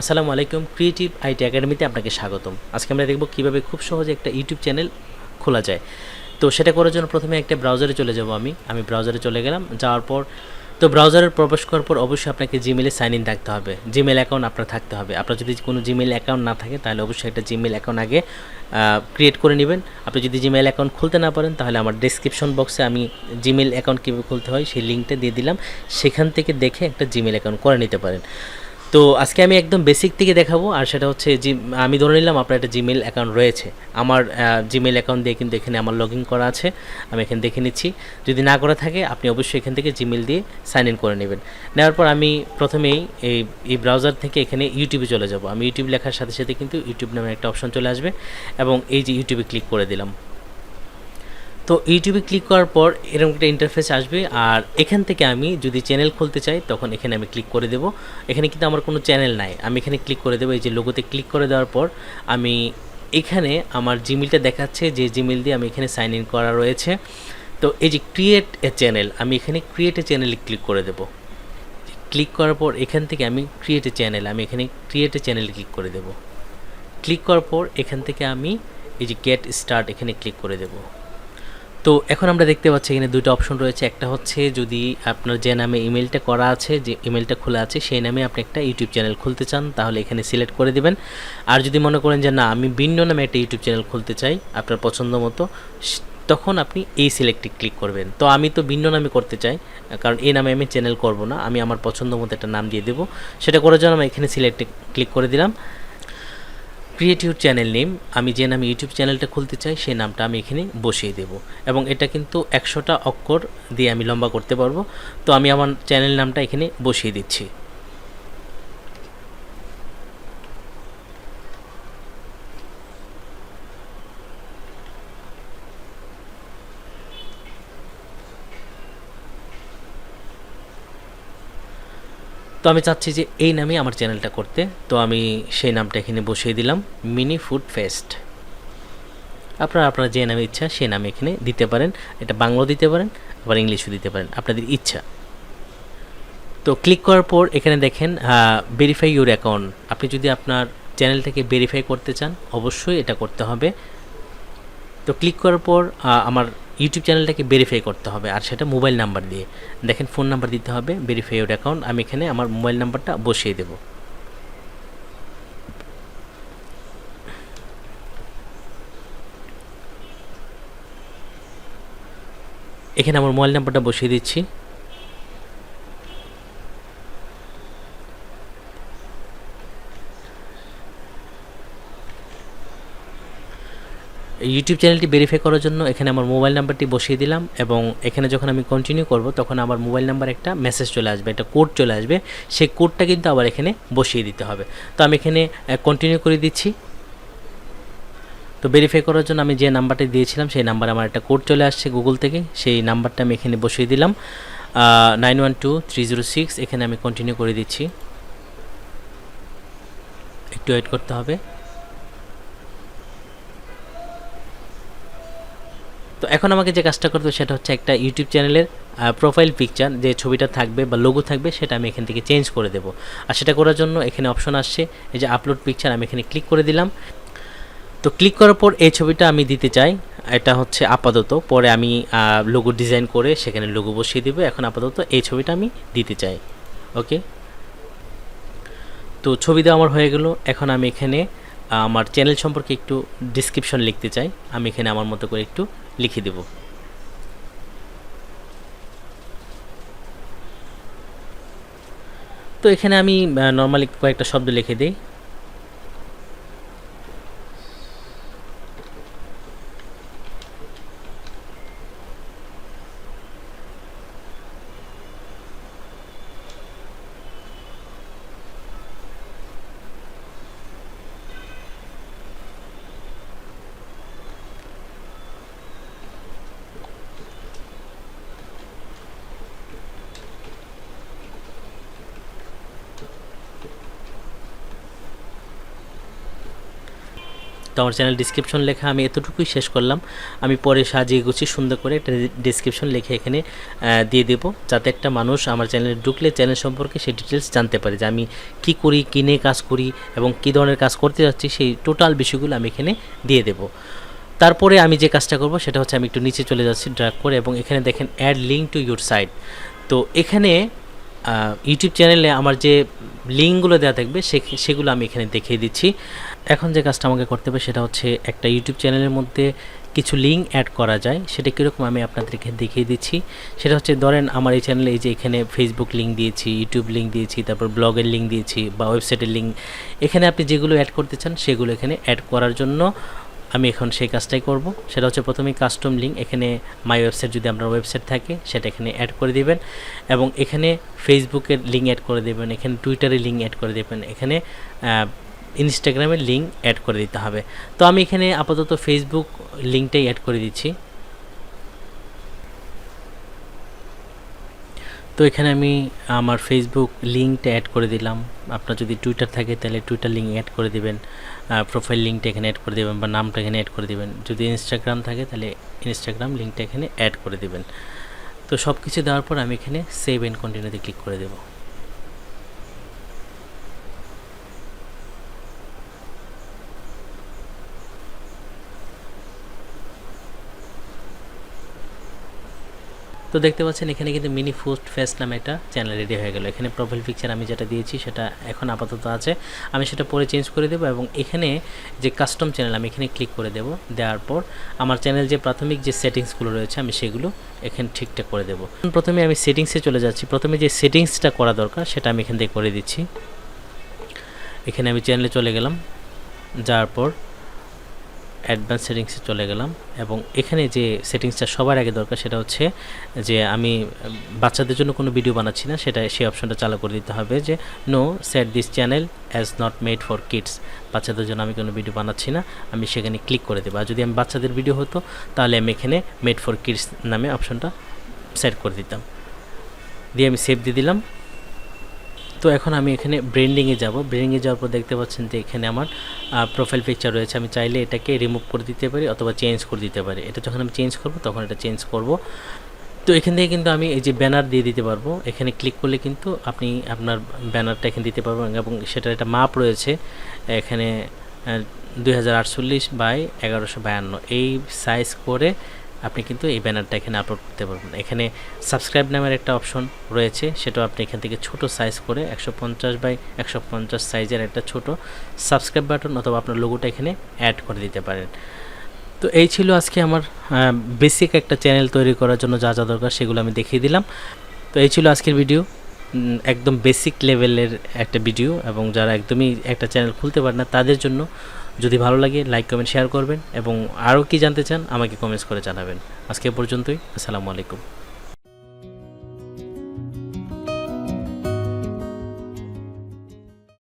আসসালামু আলাইকুম creative IT একাডেমিতে আপনাকে স্বাগতম। আজকে আমরা দেখব কীভাবে খুব সহজে একটা ইউটিউব চ্যানেল খোলা যায়। তো সেটা করার জন্য প্রথমে একটা ব্রাউজারে চলে যাব আমি। আমি ব্রাউজারে চলে গেলাম, যাওয়ার পর, তো ব্রাউজারে প্রবেশ করার পর অবশ্যই আপনাকে জিমেলে সাইন ইন থাকতে হবে। জিমেল অ্যাকাউন্ট আপনার থাকতে হবে। আপনার যদি কোনো জিমেল অ্যাকাউন্ট না থাকে, তাহলে অবশ্যই একটা জিমেল অ্যাকাউন্ট আগে ক্রিয়েট করে নেবেন। আপনি যদি জিমেল অ্যাকাউন্ট খুলতে না পারেন, তাহলে আমার ডিসক্রিপশন বক্সে আমি জিমেল অ্যাকাউন্ট কীভাবে খুলতে হয়, সেই লিঙ্কটা দিয়ে দিলাম। সেখান থেকে দেখে একটা জিমেল অ্যাকাউন্ট করে নিতে পারেন। তো আজকে আমি একদম বেসিক থেকে দেখাবো, আর সেটা হচ্ছে জি আমি ধরে নিলাম আপনার একটা জিমেল অ্যাকাউন্ট রয়েছে। আমার জিমেল অ্যাকাউন্ট দিয়ে কিন্তু এখানে আমার লগ করা আছে, আমি এখানে দেখে নিচ্ছি। যদি না করা থাকে, আপনি অবশ্যই এখান থেকে জিমেল দিয়ে সাইন ইন করে নেবেন। নেওয়ার পর আমি প্রথমেই এই এই ব্রাউজার থেকে এখানে ইউটিউবে চলে যাব। আমি ইউটিউব লেখার সাথে সাথে কিন্তু ইউটিউব নামে একটা অপশন চলে আসবে, এবং এই যে ইউটিউবে ক্লিক করে দিলাম। তো ইউটিউবে ক্লিক করার পর এরকম একটা ইন্টারফেস আসবে। আর এখান থেকে আমি যদি চ্যানেল খুলতে চাই, তখন এখানে আমি ক্লিক করে দেব। এখানে কিন্তু আমার কোনো চ্যানেল নাই। আমি এখানে ক্লিক করে দেবো। এই যে লোগোতে ক্লিক করে দেওয়ার পর আমি এখানে আমার জিমেলটা দেখাচ্ছে, যে জিমেল দিয়ে আমি এখানে সাইন ইন করা রয়েছে। তো এই যে ক্রিয়েট এ চ্যানেল আমি এখানে ক্রিয়েট এ চ্যানেলে ক্লিক করে দেবো। ক্লিক করার পর এখান থেকে আমি ক্রিয়েট এ চ্যানেল আমি এখানে ক্রিয়েট এ চ্যানেলে ক্লিক করে দেব। ক্লিক করার পর এখান থেকে আমি এই যে গেট স্টার্ট এখানে ক্লিক করে দেবো। তো এখন আমরা দেখতে পাচ্ছি এখানে দুটো অপশন রয়েছে। একটা হচ্ছে যদি আপনার যে নামে ইমেলটা করা আছে, যে ইমেলটা খোলা আছে, সেই নামে আপনি একটা ইউটিউব চ্যানেল খুলতে চান, তাহলে এখানে সিলেক্ট করে দিবেন। আর যদি মনে করেন যে না, আমি ভিন্ন নামে একটা ইউটিউব চ্যানেল খুলতে চাই আপনার পছন্দ মতো তখন আপনি এই সিলেক্টে ক্লিক করবেন। তো আমি তো ভিন্ন নামে করতে চাই, কারণ এই নামে আমি চ্যানেল করব না, আমি আমার পছন্দ মতো একটা নাম দিয়ে দেবো। সেটা করার জন্য আমি এখানে সিলেক্টে ক্লিক করে দিলাম। ক্রিয়েট ইউর চ্যানেল নেম আমি যে নামে ইউটিউব চ্যানেলটা খুলতে চাই সেই নামটা আমি এখানে বসিয়ে দেব। এবং এটা কিন্তু একশোটা অক্ষর দিয়ে আমি লম্বা করতে পারব। তো আমি আমার চ্যানেল নামটা এখানে বসিয়ে দিচ্ছি। তো আমি চাচ্ছি যে এই নামে আমার চ্যানেলটা করতে। তো আমি সেই নামটা এখানে বসিয়ে দিলাম মিনি ফুড ফেস্ট আপনারা, আপনার যে নামে ইচ্ছা সেই নামে এখানে দিতে পারেন। এটা বাংলাও দিতে পারেন, আবার ইংলিশও দিতে পারেন, আপনাদের ইচ্ছা। তো ক্লিক করার পর এখানে দেখেন ভেরিফাই ইউর অ্যাকাউন্ট আপনি যদি আপনার চ্যানেলটাকে ভেরিফাই করতে চান, অবশ্যই এটা করতে হবে। তো ক্লিক করার পর আমার ইউটিউব চ্যানেলটাকে ভেরিফাই করতে হবে, আর সেটা মোবাইল নাম্বার দিয়ে। দেখেন ফোন নাম্বার দিতে হবে ভেরিফাই ইউর অ্যাকাউন্ট আমি এখানে আমার মোবাইল নাম্বারটা বসিয়ে দেব। এখানে আমার মোবাইল নাম্বারটা বসিয়ে দিচ্ছি। ইউটিউব চ্যানেলটি ভেরিফাই করার জন্য এখানে আমার মোবাইল নাম্বারটি বসিয়ে দিলাম এবং এখানে যখন আমি কন্টিনিউ করব, তখন আমার মোবাইল নাম্বার একটা মেসেজ চলে আসবে, একটা কোড চলে আসবে। সেই কোডটা কিন্তু আবার এখানে বসিয়ে দিতে হবে। তো আমি এখানে কন্টিনিউ করে দিচ্ছি। তো ভেরিফাই করার জন্য আমি যে নাম্বারটি দিয়েছিলাম, সেই নাম্বার আমার একটা কোড চলে আসছে গুগল থেকে। সেই নাম্বারটা আমি এখানে বসিয়ে দিলাম। Nine one two three zero six এখানে আমি কন্টিনিউ করে দিচ্ছি। একটু ওয়েট করতে হবে। তো এখন আমাকে যে কাজটা করতে সেটা হচ্ছে একটা ইউটিউব চ্যানেলের প্রোফাইল পিকচার যে ছবিটা থাকবে বা লোগো থাকবে সেটা আমি এখান থেকে চেঞ্জ করে দেবো। আর সেটা করার জন্য এখানে অপশন আসছে, এই যে আপলোড পিকচার আমি এখানে ক্লিক করে দিলাম। তো ক্লিক করার পর এই ছবিটা আমি দিতে চাই, এটা হচ্ছে আপাতত। পরে আমি লোগো ডিজাইন করে সেখানে লোগো বসিয়ে দেবো। এখন আপাতত এই ছবিটা আমি দিতে চাই ওকে তো ছবি দেওয়া আমার হয়ে গেল। এখন আমি এখানে আমার চ্যানেল সম্পর্কে একটু ডিসক্রিপশন লিখতে চাই। আমি এখানে আমার মতো করে একটু লিখে দেব। তো এখানে আমি নর্মালি কয়েকটা শব্দ লিখে দিই। তো আমার চ্যানেল ডিসক্রিপশন লেখা আমি এতটুকুই শেষ করলাম। আমি পরে সাজিয়ে গুছিয়ে সুন্দর করে একটা ডিসক্রিপশন লিখে এখানে দিয়ে দেবো, যাতে একটা মানুষ আমার চ্যানেলে ঢুকলে চ্যানেল সম্পর্কে সেই ডিটেলস জানতে পারে যে আমি কি করি কী কাজ করি এবং কী ধরনের কাজ করতে যাচ্ছি, সেই টোটাল বিষয়গুলো আমি এখানে দিয়ে দেবো। তারপরে আমি যে কাজটা করব সেটা হচ্ছে আমি একটু নিচে চলে যাচ্ছি ড্রাগ করে এবং এখানে দেখেন add link to your site তো এখানে ইউটিউব চ্যানেলে আমার যে লিঙ্কগুলো দেওয়া থাকবে, সে- সেগুলো আমি এখানে দেখিয়ে দিচ্ছি। এখন যে কাজটা আমাকে করতে হবে সেটা হচ্ছে একটা ইউটিউব চ্যানেলের মধ্যে কিছু লিঙ্ক অ্যাড করা যায়। সেটা কীরকম আমি আপনাদেরকে দেখিয়ে দিচ্ছি। সেটা হচ্ছে ধরেন আমার এই চ্যানেলে এই যে এখানে ফেসবুক লিঙ্ক দিয়েছি ইউটিউব লিঙ্ক দিয়েছি, তারপর ব্লগের লিঙ্ক দিয়েছি বা ওয়েবসাইটের লিঙ্ক এখানে আপনি যেগুলো অ্যাড করতে চান সেগুলো এখানে অ্যাড করার জন্য আমি এখন সেই কাজটাই করব। সেটা হচ্ছে প্রথমে কাস্টম লিঙ্ক এখানে মাই ওয়েবসাইট যদি আপনার ওয়েবসাইট থাকে সেটা এখানে অ্যাড করে দেবেন এবং এখানে ফেসবুকের লিঙ্ক অ্যাড করে দেবেন, এখানে টুইটারের লিঙ্ক অ্যাড করে দেবেন, এখানে ইনস্টাগ্রামের লিঙ্ক অ্যাড করে দিতে হবে। তো আমি এখানে আপাতত ফেসবুক লিঙ্কটাই অ্যাড করে দিচ্ছি। তো এখানে আমি আমার ফেসবুক লিঙ্কটা অ্যাড করে দিলাম। আপনার যদি টুইটার থাকে, তাহলে টুইটার লিঙ্ক অ্যাড করে দিবেন। প্রোফাইল লিঙ্কটা এখানে অ্যাড করে দেবেন বা নামটা এখানে অ্যাড করে দিবেন। যদি ইনস্টাগ্রাম থাকে, তাহলে ইনস্টাগ্রাম লিঙ্কটা এখানে অ্যাড করে দিবেন। তো সব কিছু দেওয়ার পর আমি এখানে সেভ এন্ড কন্টিনিউতে ক্লিক করে দেবো। তো দেখতে পাচ্ছেন, এখানে কিন্তু মিনি ফুস্ট ফেস্ট নামে একটা চ্যানেল রেডি হয়ে গেল। এখানে প্রোফাইল পিকচার আমি যেটা দিয়েছি, সেটা এখন আপাতত আছে। আমি সেটা পরে চেঞ্জ করে দেবো এবং এখানে যে কাস্টম চ্যানেল আমি এখানে ক্লিক করে দেবো। দেওয়ার পর আমার চ্যানেল যে প্রাথমিক যে সেটিংসগুলো রয়েছে, আমি সেগুলো এখানে ঠিকঠাক করে দেবো। প্রথমে আমি সেটিংসে চলে যাচ্ছি। প্রথমে যে সেটিংসটা করা দরকার, সেটা আমি এখান থেকে করে দিচ্ছি। এখানে আমি চ্যানেলে চলে গেলাম। যাওয়ার পর অ্যাডভান্স সেটিংসে চলে গেলাম এবং এখানে যে সেটিংসটা সবার আগে দরকার সেটা হচ্ছে যে আমি বাচ্চাদের জন্য কোনো ভিডিও বানাচ্ছি না, সেটা, সেই অপশনটা চালু করে দিতে হবে যে no set this channel as not made for kids বাচ্চাদের জন্য আমি কোনো ভিডিও বানাচ্ছি না, আমি সেখানে ক্লিক করে দেবো। আর যদি আমি বাচ্চাদের ভিডিও হতো, তাহলে আমি এখানে মেড ফর কিডস নামে অপশনটা সেট করে দিতাম। দিয়ে আমি সেভ দিয়ে দিলাম। তো এখন আমি এখানে ব্রেন্ডিংয়ে যাব। ব্রেন্ডিংয়ে যাওয়ার পর দেখতে পাচ্ছেন যে এখানে আমার প্রোফাইল পিকচার রয়েছে। আমি চাইলে এটাকে রিমুভ করে দিতে পারি অথবা চেঞ্জ করে দিতে পারি। এটা যখন আমি চেঞ্জ করব, তখন এটা চেঞ্জ করব। তো এখান থেকে কিন্তু আমি এই যে ব্যানার দিয়ে দিতে পারব। এখানে ক্লিক করলে কিন্তু আপনি আপনার ব্যানারটা এখানে দিতে পারবেন এবং সেটার একটা মাপ রয়েছে। এখানে দুই হাজার আটচল্লিশ বাই এগারোশো বায়ান্ন। এই সাইজ করে আপনি কিন্তু এই ব্যানারটা এখানে আপলোড করতে পারবেন। এখানে সাবস্ক্রাইব নামের একটা অপশন রয়েছে, সেটাও আপনি এখান থেকে ছোট সাইজ করে একশো পঞ্চাশ বাই একশো পঞ্চাশ সাইজের একটা ছোট সাবস্ক্রাইব বাটন অথবা আপনার লোগোটা এখানে অ্যাড করে দিতে পারেন। তো এই ছিল আজকে আমার বেসিক একটা চ্যানেল তৈরি করার জন্য যা যা দরকার সেগুলো আমি দেখিয়ে দিলাম। তো এই ছিল আজকের ভিডিও একদম বেসিক লেভেলের একটা ভিডিও এবং যারা একদমই একটা চ্যানেল খুলতে পারে না তাদের জন্য যদি ভালো লাগে লাইক কমেন্ট শেয়ার করবেন এবং আরও কি জানতে চান আমাকে কমেন্টস করে জানাবেন। আজকে পর্যন্তই। আসসালামু আলাইকুম।